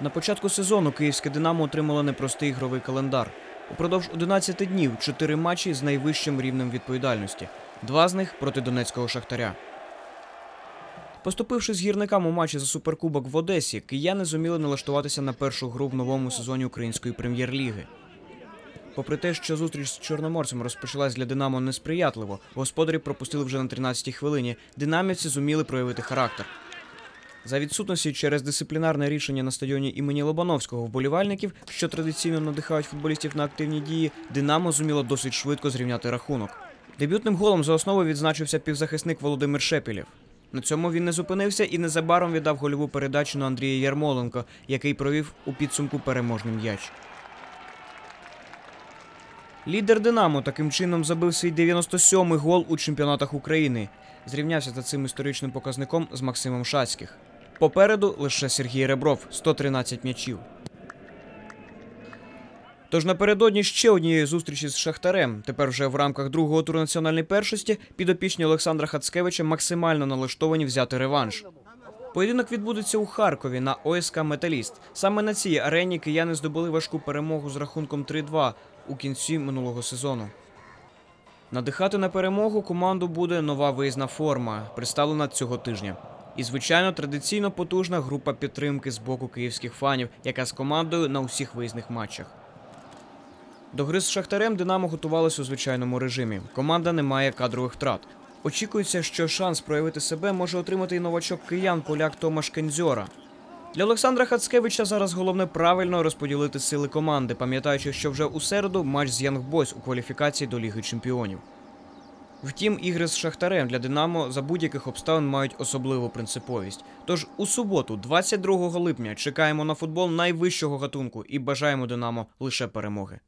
На початку сезону київське Динамо отримало непростий ігровий календар. Упродовж 11 днів чотири матчі з найвищим рівнем відповідальності. Два з них проти донецького шахтаря. Поступивши з гірникам у матчі за суперкубок в Одесі, кияни зуміли налаштуватися на першу гру в новому сезоні української прем'єр-ліги. Попри те, що зустріч з чорноморцем розпочалась для Динамо несприятливо, господарі пропустили вже на 13-й хвилині. Динамівці зуміли проявити характер. За відсутності через дисциплінарне рішення на стадіоні імені Лобановського вболівальників, що традиційно надихають футболістів на активні дії, Динамо зуміло досить швидко зрівняти рахунок. Дебютним голом за основу відзначився півзахисник Володимир Шепілєв. На цьому він не зупинився і незабаром віддав гольову передачу на Андрія Ярмоленко, який провів у підсумку переможний м'яч. Лідер Динамо таким чином забив свій 97-й гол у чемпіонатах України. Зрівнявся за цим історичним показником з Максимом Шацьких. Попереду лише Сергій Ребров 113 м'ячів. Тож напередодні ще однієї зустрічі з Шахтарем. Тепер вже в рамках другого туру національної першості підопічні Олександра Хацкевича максимально налаштовані взяти реванш. Поєдинок відбудеться у Харкові на ОСК Металіст. Саме на цій арені кияни здобули важку перемогу з рахунком 3-2 у кінці минулого сезону. Надихати на перемогу команду буде нова виїзна форма, представлена цього тижня. І, звичайно, традиційно потужна група підтримки з боку київських фанів, яка з командою на усіх виїзних матчах. До гри з Шахтарем Динамо готувалося у звичайному режимі. Команда не має кадрових втрат. Очікується, що шанс проявити себе може отримати і новачок киян поляк Томаш Кензьора. Для Олександра Хацкевича зараз головне правильно розподілити сили команди, пам'ятаючи, що вже у середу матч з Янг Бойс у кваліфікації до Ліги Чемпіонів. Втім, ігри з Шахтарем для Динамо за будь-яких обставин мають особливу принциповість. Тож у суботу, 22 липня, чекаємо на футбол найвищого гатунку і бажаємо Динамо лише перемоги.